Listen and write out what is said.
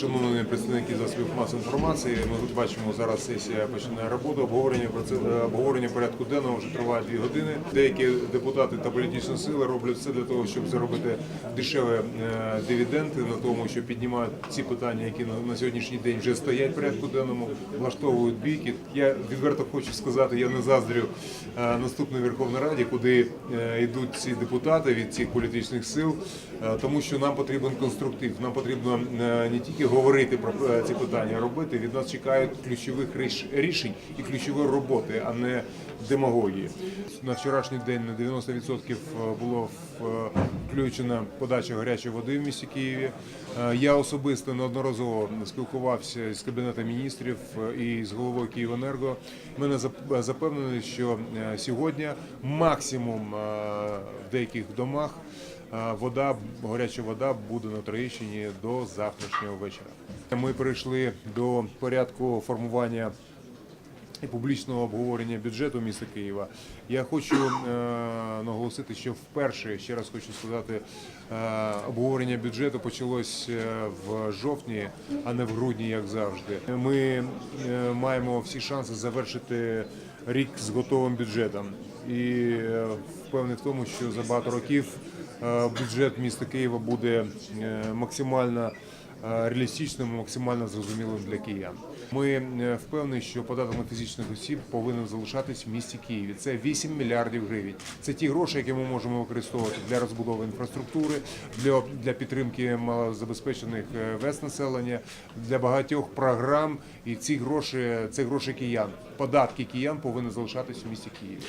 Шановні представники засобів масової інформації, ми тут бачимо зараз сесія починає роботу. Обговорення проце- обговорення порядку денного вже триває дві години. Деякі депутати та політичні сили роблять все для того, щоб заробити дешеві е, дивіденди на тому, що піднімають ці питання, які на, сьогоднішній день вже стоять в порядку денному, влаштовують бійки. Я відверто хочу сказати, я не заздрю е, наступної Верховній Раді, куди е, йдуть ці депутати від цих політичних сил, е, тому що нам потрібен конструктив. Нам потрібно е, не тільки говорити про е, ці питання, робити. Від нас чекають ключових ріш- рішень і ключової роботи, а не демагогії. На вчорашній день на 90% було в- включена подача гарячої води в місті Києві. Е, Я особисто неодноразово спілкувався з кабінетом міністрів е, і з головою Київенерго. Мене запевнили, що е, сьогодні максимум е, в деяких домах е, вода, гаряча вода буде на Троєщині до завтрашнього вечора. Ми перейшли до порядку формування і публічного обговорення бюджету міста Києва. Я хочу е, наголосити, що вперше ще раз хочу сказати, е, обговорення бюджету почалось е, в жовтні, а не в грудні, як завжди. Ми маємо всі шанси завершити рік з готовим бюджетом. І впевнений в тому, що за багато років бюджет міста Києва буде максимально реалістичним, максимально зрозумілим для киян. Ми е, впевнені, що податок на фізичних осіб повинен залишатись в місті Києві. Це 8 мільярдів гривень. Це ті гроші, які ми можемо використовувати для розбудови інфраструктури, для, для підтримки малозабезпечених е, верст населення, для багатьох програм. І ці гроші це гроші киян. Податки киян повинні залишатись в місті Києві.